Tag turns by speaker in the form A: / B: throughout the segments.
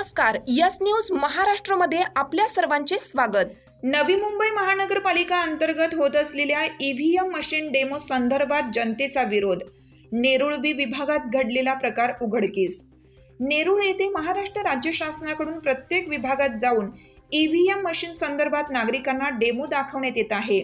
A: नमस्कार yes news महाराष्ट्रमध्ये आपल्या सर्वांचे स्वागत. नवी मुंबई महानगरपालिका अंतर्गत होत असलेल्या ईव्हीएम मशीन डेमो संदर्भात जनतेचा विरोध. नेरुळ बी विभागात घडलेला प्रकार उघडकीस. नेरुळ येथे महाराष्ट्र राज्य शासनाकडून प्रत्येक विभागात जाऊन ईव्हीएम मशीन संदर्भात नागरिकांना डेमो दाखवण्यात येत आहे.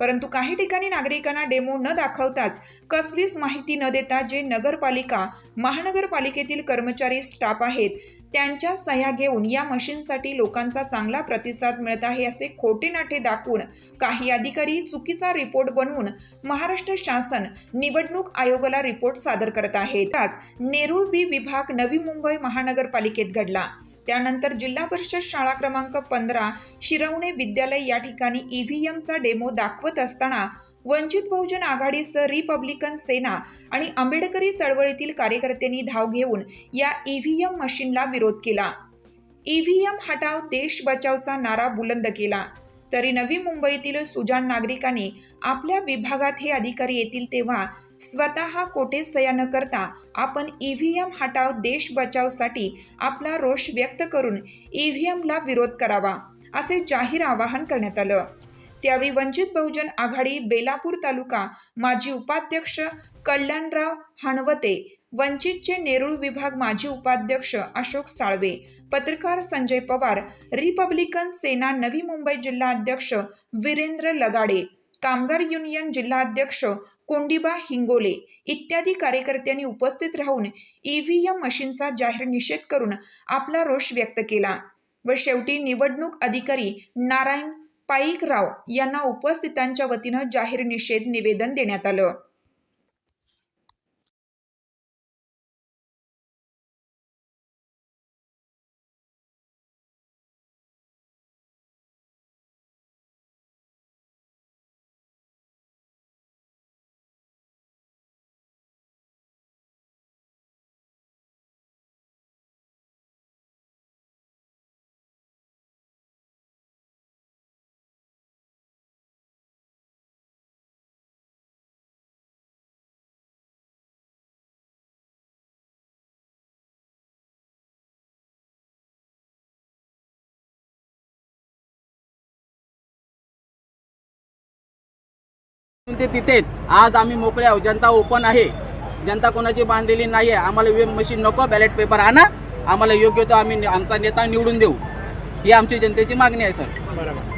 A: परंतु काही ठिकाणी नागरिकांना डेमो न दाखवताच कसलीच माहिती न देता जे नगरपालिका महानगरपालिकेतील कर्मचारी स्टाफ आहेत त्यांच्या सह्या घेऊन या मशीनसाठी लोकांचा चांगला प्रतिसाद मिळत आहे असे खोटे नाटे दाखवून काही अधिकारी चुकीचा रिपोर्ट बनवून महाराष्ट्र शासन निवडणूक आयोगाला रिपोर्ट सादर करत आहेत. आज नेरूळ बी विभाग नवी मुंबई महानगरपालिकेत घडला. त्यानंतर जिल्हा परिषद शाळा क्रमांक पंधरा शिरवणे विद्यालय या ठिकाणी ईव्हीएमचा डेमो दाखवत असताना वंचित बहुजन आघाडीसह रिपब्लिकन सेना आणि आंबेडकरी चळवळीतील कार्यकर्त्यांनी धाव घेऊन या ईव्हीएम मशीनला विरोध केला. ईव्हीएम हटाव देश बचावचा नारा बुलंद केला. तरी नवी मुंबईतील सुजाण नागरिकांनी आपल्या विभागात हे अधिकारी येतील तेव्हा स्वतः कोठे सया न करता आपण ईव्हीएम हटाव देश बचावसाठी आपला रोष व्यक्त करून ईव्हीएमला विरोध करावा असे जाहीर आवाहन करण्यात आलं. त्यावेळी वंचित बहुजन आघाडी बेलापूर तालुका माजी उपाध्यक्ष कल्याणराव हणवते वंचितचे नेरूळ विभाग माजी उपाध्यक्ष अशोक साळवे पत्रकार संजय पवार रिपब्लिकन सेना नवी मुंबई जिल्हाध्यक्ष वीरेंद्र लगाडे कामगार युनियन जिल्हाध्यक्ष कोंडिबा हिंगोले इत्यादी कार्यकर्त्यांनी उपस्थित राहून ईव्हीएम मशीनचा जाहीर निषेध करून आपला रोष व्यक्त केला व शेवटी निवडणूक अधिकारी नारायण पाईकराव यांना उपस्थितांच्या वतीनं जाहीर निषेध निवेदन देण्यात आलं.
B: ते तिथे आहेत. आज आम्ही मोकळे आहोत. जनता ओपन आहे. जनता कोणाची बांधलेली नाही आहे आम्हाला वेम मशीन नको बॅलेट पेपर आणा. आम्हाला योग्य तो आम्ही आमचा नेता निवडून देऊ. ही आमची जनतेची मागणी आहे सर.
C: बरोबर.